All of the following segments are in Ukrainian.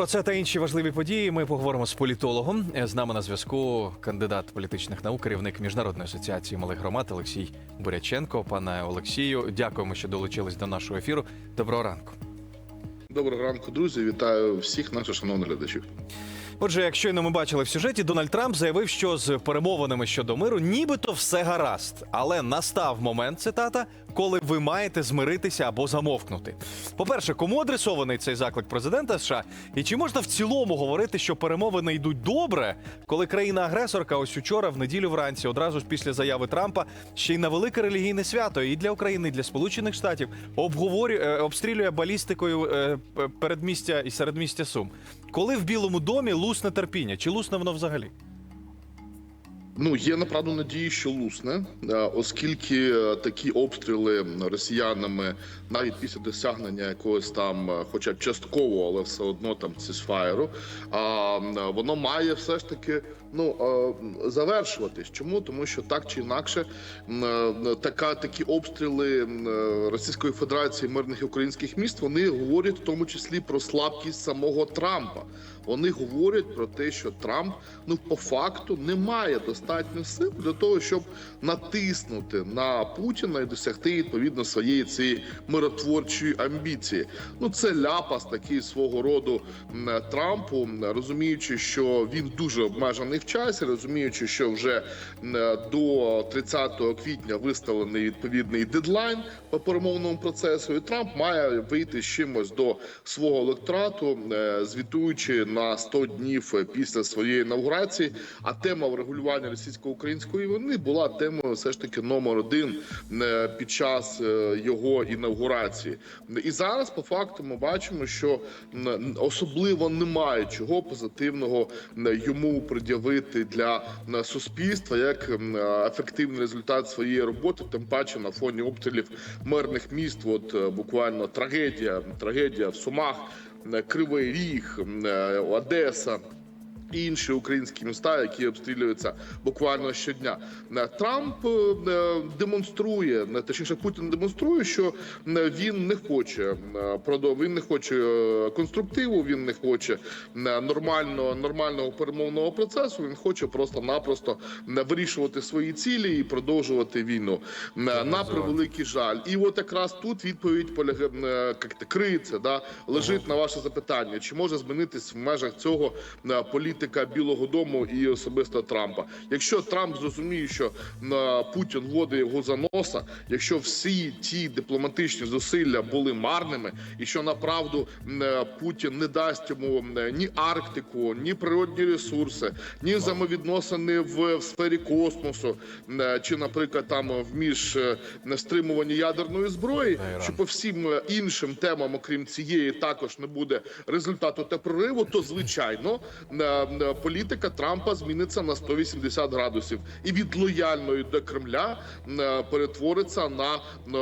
Про це та інші важливі події ми поговоримо з політологом. З нами на зв'язку кандидат політичних наук, керівник міжнародної асоціації малих громад Олексій Буряченко. Пане Олексію, дякуємо, що долучились до нашого ефіру. Доброго ранку. Доброго ранку, друзі. Вітаю всіх наших шановних глядачів. Отже, як щойно ми бачили в сюжеті, Дональд Трамп заявив, що з перемовинами щодо миру нібито все гаразд, але настав момент цитата, коли ви маєте змиритися або замовкнути. По-перше, кому адресований цей заклик президента США? І чи можна в цілому говорити, що перемовини йдуть добре, коли країна-агресорка ось учора, в неділю вранці, одразу ж після заяви Трампа, ще й на велике релігійне свято і для України, і для Сполучених Штатів обговорює е, обстрілює балістикою е, передмістя і середмістя Сум. Коли в Білому домі лусне терпіння? Чи лусне воно взагалі? Ну є направду надії, що лусне, е, оскільки е, такі обстріли росіянами навіть після досягнення якогось там, е, хоча б частково, але все одно там м, воно має все ж таки ну завершуватись. Чому? Тому що так чи інакше, така такі обстріли Російської Федерації мирних українських міст вони говорять в тому числі про слабкість самого Трампа. Вони говорять про те, що Трамп ну по факту не має достатньо сил для того, щоб натиснути на Путіна і досягти відповідно своєї цієї миротворчої амбіції. Ну це ляпас такий свого роду Трампу, м, розуміючи, що він дуже обмежений в часі, розуміючи, що вже до 30 квітня виставлений відповідний дедлайн по перемовному процесу, і Трамп має вийти з чимось до свого електорату, е, звітуючи на 100 днів після своєї інаугурації. А тема врегулювання російсько-української війни була темою все ж таки номер один е, під час е, його інаугурації. І зараз, по факту, ми бачимо, що особливо немає чого позитивного м, йому пред'явити для суспільства як ефективний результат своєї роботи, тим паче на фоні обстрілів мирних міст. От е, буквально трагедія, трагедія в Сумах, Кривий Ріг, е, Одеса. Інші українські міста, які обстрілюються буквально щодня, Е, Трамп е, демонструє не точніше, Путін демонструє, що е, він не хоче е, він не хоче е, конструктиву, він не хоче е, нормального нормального перемовного процесу. Він хоче просто-напросто е, вирішувати свої цілі і продовжувати війну. Е, На превеликий жаль, і от якраз тут відповідь полягає е, криється, да лежить на ваше запитання, чи може змінитись в межах цього е, політика Білого Дому і особисто Трампа. Якщо Трамп зрозуміє, що е, Путін вводить його за носа, якщо всі ті дипломатичні зусилля були марними, і що направду е, Путін не дасть йому е, ні Арктику, ні природні ресурси, ні взаємовідносини в, сфері космосу, чи, наприклад, там в між стримуванні ядерної зброї, що по всім іншим темам, окрім цієї, також не буде результату та прориву, то звичайно політика Трампа зміниться на 180 градусів, і від лояльної до Кремля е, перетвориться на е,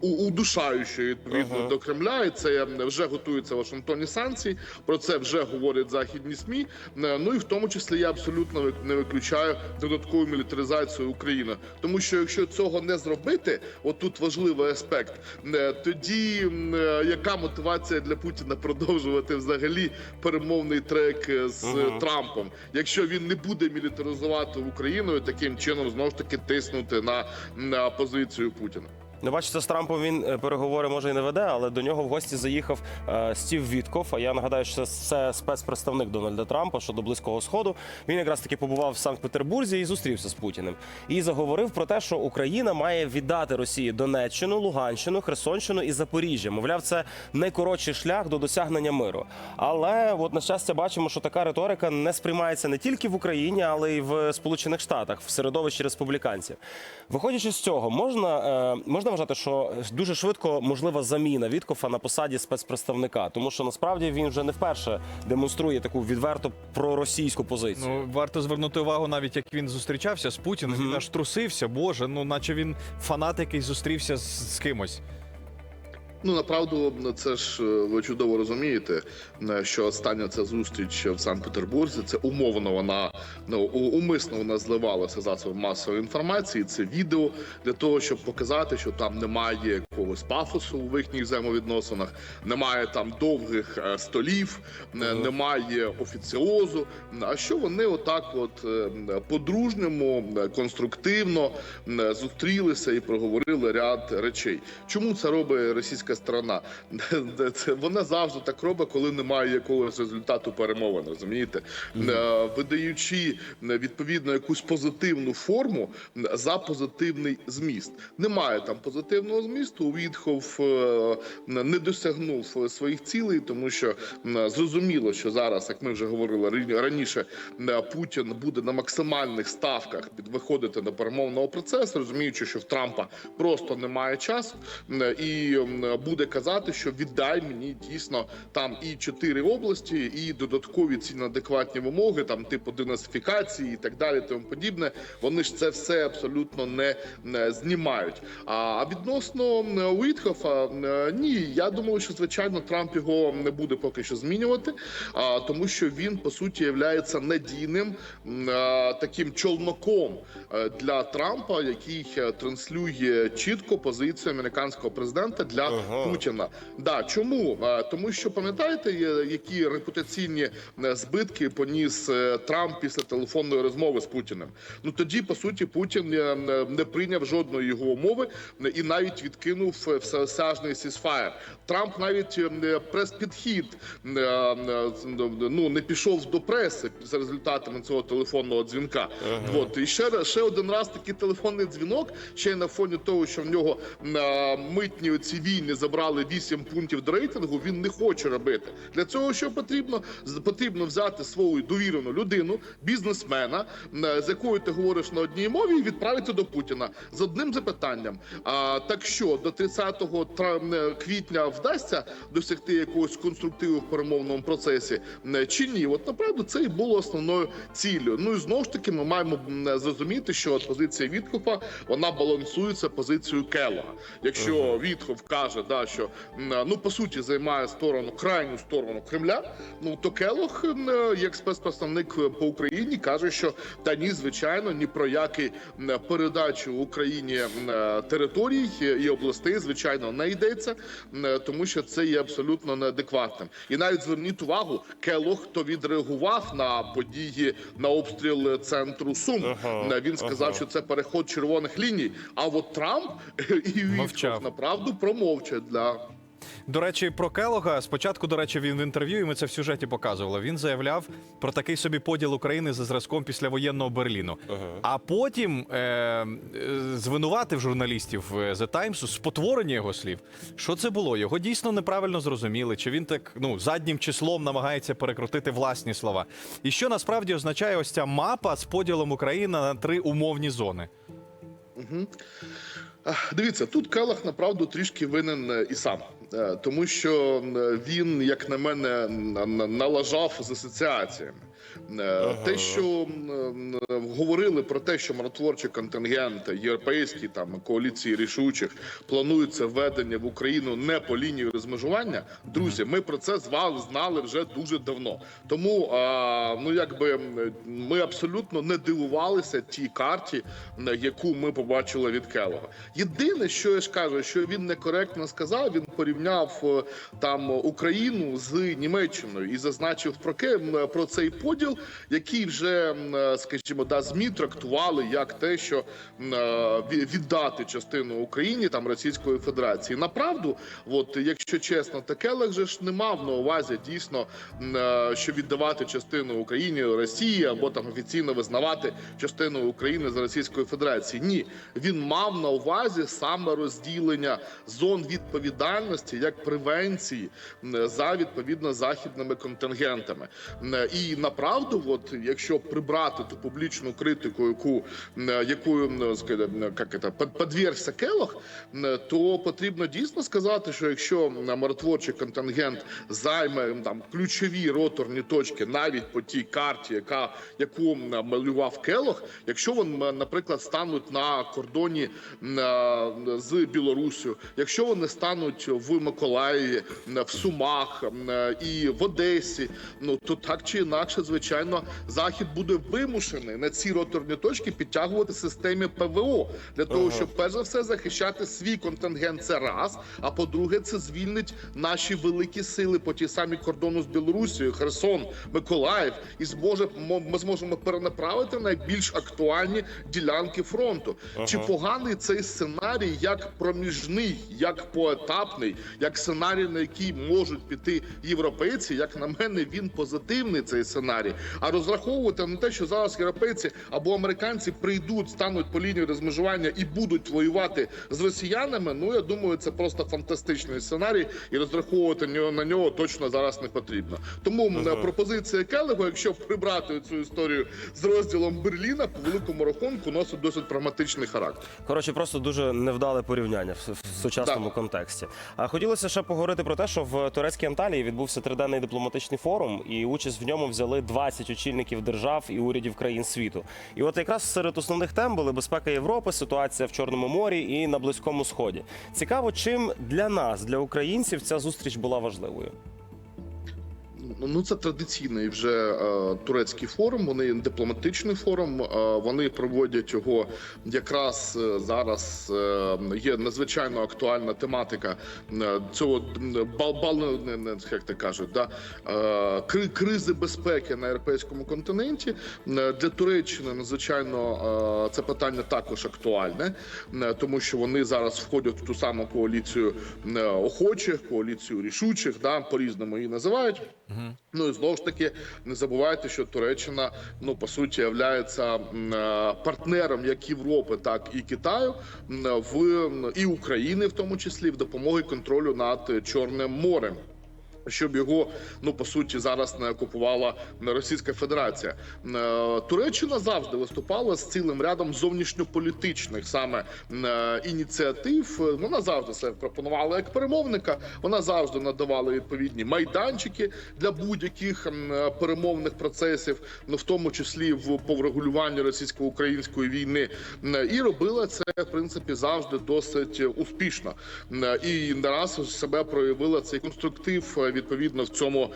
удушаючої відповідно Ага. до Кремля. І це е, вже готуються в Вашингтоні санкції. Про це вже говорять західні змі. Е, Ну і в тому числі я абсолютно не виключаю додаткову мілітаризацію України, тому що якщо цього не зробити, отут важливий аспект. е, Тоді е, яка мотивація для Путіна продовжувати взагалі перемовний трек е, з Мгм. Трампом, якщо він не буде мілітаризувати Україну і таким чином знову ж таки тиснути на, на позицію Путіна? Ну, бачите, з Трампом він е, переговори може і не веде, але до нього в гості заїхав е, Стів Вітков. А я нагадаю, що це спецпредставник Дональда Трампа щодо близького сходу. Він якраз таки побував в Санкт-Петербурзі і зустрівся з Путіним. І заговорив про те, що Україна має віддати Росії Донеччину, Луганщину, Херсонщину і Запоріжжя. Мовляв, це найкоротший шлях до досягнення миру. Але от на щастя бачимо, що така риторика не сприймається не тільки в Україні, але й в Сполучених Штатах в середовищі республіканців. Виходячи з цього, можна, е, можна вважати, що дуже швидко можлива заміна Віткофа на посаді спецпредставника, тому що насправді він вже не вперше демонструє таку відверто проросійську позицію. Ну варто звернути увагу, навіть як він зустрічався з Путіним. Він аж трусився. Боже, ну наче він фанат, який зустрівся з, з кимось. Ну направду це ж е, ви чудово розумієте, е, що остання ця зустріч в Санкт-Петербурзі це умовно вона ну умисно вона зливалася засобом масової інформації. Це відео для того, щоб показати, що там немає якогось пафосу у їхніх взаємовідносинах, немає там довгих е, столів, немає офіціозу. А що вони отак, от по-дружньому, конструктивно зустрілися і проговорили ряд речей. Чому це робить російська сторона? Це- Вона завжди так робить, коли немає якогось результату перемовин. Розумієте, Е, видаючи е, відповідно якусь позитивну форму за позитивний зміст. Немає там позитивного змісту. Відхов е, не досягнув своїх цілей, тому що зрозуміло, що зараз, як ми вже говорили раніше, Путін буде на максимальних ставках під виходити до перемовного процесу, розуміючи, що в Трампа просто немає часу, і буде казати, що віддай мені дійсно там і чотири області, і додаткові ці адекватні вимоги, там типу денацифікації і так далі, тому подібне. Вони ж це все абсолютно не, знімають. А відносно Уітхофа, ні, я думаю, що звичайно Трамп його не буде поки що змінювати, а, тому що він по суті є надійним таким чолноком е, для Трампа, який е, транслює чітко позицію американського президента для Ага. Путіна. Да, чому? Тому що пам'ятаєте, які репутаційні е, збитки поніс е, Трамп після телефонної розмови з Путіним? Ну тоді, по суті, Путін е, не- прийняв жодної його умови і навіть відкинув всеосяжний сісфаєр. Трамп навіть прес-підхід ну не пішов до преси за результатами цього телефонного дзвінка. От і ще раз- ще один раз такий телефонний дзвінок, ще й на фоні того, що в нього митні ці війни забрали 8 пунктів до рейтингу. Він не хоче робити. Для цього що потрібно? Потрібно взяти свою довірену людину, бізнесмена, е, з якою ти говориш на одній мові, і відправити до Путіна з одним запитанням. А так що до 30 тра- е, квітня вдасться досягти якогось конструктиву в перемовному процесі е, чи ні? От направду це і було основною ціллю. Ну і знову ж таки, ми маємо зрозуміти, що позиція Віткофа вона балансується позицією Келога. Якщо Вітхов каже, да що м, ну по суті займає сторону крайню сторону Кремля, ну то Келог, м, е, як спецпредставник по Україні, каже, що та ні, звичайно, ні про які передачу Україні е, територій і областей, звичайно, не йдеться, е, тому що це є абсолютно неадекватним. І навіть зверніть увагу, Келог то відреагував на події на обстріл центру Сум. Ага, Е, Він сказав, ага. що це переход червоних ліній. А от Трамп і Мовчав. Вітков направду промовчать для. До речі, про Келога. Спочатку, до речі, він в інтерв'ю, і ми це в сюжеті показували. Він заявляв про такий собі поділ України за зразком післявоєнного Берліну. А потім е, е, звинуватив журналістів е, The Times у спотворенні його слів. Що це було? Його дійсно неправильно зрозуміли. Чи він так ну заднім числом намагається перекрутити власні слова? І що насправді означає ось ця мапа з поділом України на три умовні зони? Ах, Дивіться, тут Келах направду трішки винен е, і сам, тому що е, він, як на мене, на- на- налажав з асоціаціями. Е, Те, що е, говорили про те, що миротворчий контингент європейський там коаліції рішучих планується введення в Україну не по лінії розмежування. Друзі, ми про це з вами знали вже дуже давно. Тому ну якби ми абсолютно не дивувалися тій карті, яку ми побачили від Келога. Єдине, що я ж кажу, що він некоректно сказав, він порівняв е, там Україну з Німеччиною і зазначив про ке про цей поділ, який вже, е, скажімо, да, змі трактували як те, що е, віддати частину Україні там Російської Федерації. Направду, от якщо чесно, то Келег же ж не мав на увазі дійсно, е, що віддавати частину Україні Росії або там офіційно визнавати частину України з Російської Федерації. Ні, він мав на увазі саме розділення зон відповідальності як превенції за відповідно західними контингентами. І направду, от якщо прибрати ту публічну критику, яку якою це, подвергся Келох, то потрібно дійсно сказати, що якщо миротворчий контингент займе там ключові роторні точки навіть по тій карті, яка яку малював Келох, якщо вони, наприклад, стануть на кордоні з Білоруссю, якщо вони стануть в в Миколаєві, в Сумах і в Одесі. Ну то так чи інакше, звичайно, захід буде вимушений на ці роторні точки підтягувати системи ПВО для того, щоб перш за все захищати свій контингент. Це раз. А по-друге, це звільнить наші великі сили по тій самій кордону з Білорусією, Херсон, Миколаїв, і зможе мо- ми зможемо перенаправити найбільш актуальні ділянки фронту. Чи поганий цей сценарій як проміжний, як поетапний, як сценарій, на який можуть піти європейці? Як на мене, він позитивний цей сценарій. А розраховувати на те, що зараз європейці або американці прийдуть, стануть по лінії розмежування і будуть воювати з росіянами. Ну я думаю, це просто фантастичний сценарій, і розраховувати на нього точно зараз не потрібно. Тому м, пропозиція Келего, якщо прибрати цю історію з розділом Берліна, по великому рахунку носить досить прагматичний характер. Коротше, просто дуже невдале порівняння в, в сучасному Да. контексті. Хотілося ще поговорити про те, що в турецькій Анталії відбувся триденний дипломатичний форум, і участь в ньому взяли 20 очільників держав і урядів країн світу. І от якраз серед основних тем були безпека Європи, ситуація в Чорному морі і на Близькому Сході. Цікаво, чим для нас, для українців, ця зустріч була важливою. Ну, це традиційний вже е, турецький форум. Вони дипломатичний форум. Е, вони проводять його якраз е, зараз. Є надзвичайно актуальна тематика цього бал, як ти кажуть, да кризи безпеки на європейському континенті. Для Туреччини надзвичайно це питання також актуальне, тому що вони зараз входять в ту саму коаліцію охочих, коаліцію рішучих, да по різному її називають. Ну і знову ж таки не забувайте, що Туреччина ну по суті являється е, партнером як Європи, так і Китаю в і України, в тому числі в допомоги контролю над Чорним морем. Щоб його ну по суті зараз не окупувала Російська Федерація. Е, Туреччина завжди виступала з цілим рядом зовнішньополітичних саме е, ініціатив. Е, Вона завжди себе пропонувала як перемовника. Вона завжди надавала відповідні майданчики для будь-яких е, перемовних процесів, ну в тому числі в по врегулюванню російсько-української війни, і робила це в принципі завжди досить е, успішно. І не раз себе проявила цей конструктив е, відповідно в цьому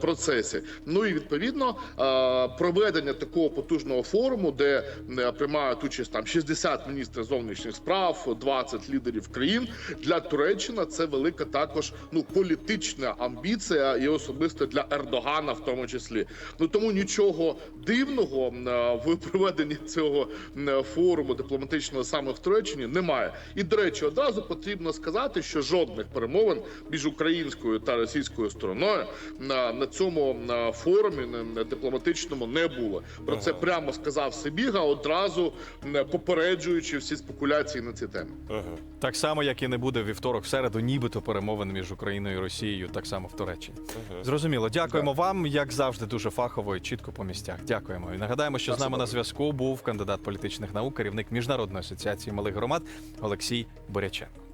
процесі. Ну і відповідно е, проведення такого потужного форуму, де приймають участь там 60 міністрів зовнішніх справ, 20 лідерів країн для Туреччини. Це велика також ну політична амбіція, і особисто для Ердогана, в тому числі. Ну тому нічого дивного е, в проведенні цього форуму дипломатичного саме в Туреччині немає. І до речі, одразу потрібно сказати, що жодних перемовин між українською та російською стороною на, на цьому на форумі на, на дипломатичному не було. Про це прямо сказав Сибіга, одразу попереджуючи всі спекуляції на ці теми. Так само, як і не буде вівторок, в середу, нібито перемовин між Україною і Росією, так само в Туреччині. Зрозуміло. Дякуємо вам, як завжди, дуже фахово і чітко по місцях. Дякуємо. І нагадаємо, що з нами на зв'язку був кандидат політичних наук, керівник міжнародної асоціації малих громад Олексій Боряченко.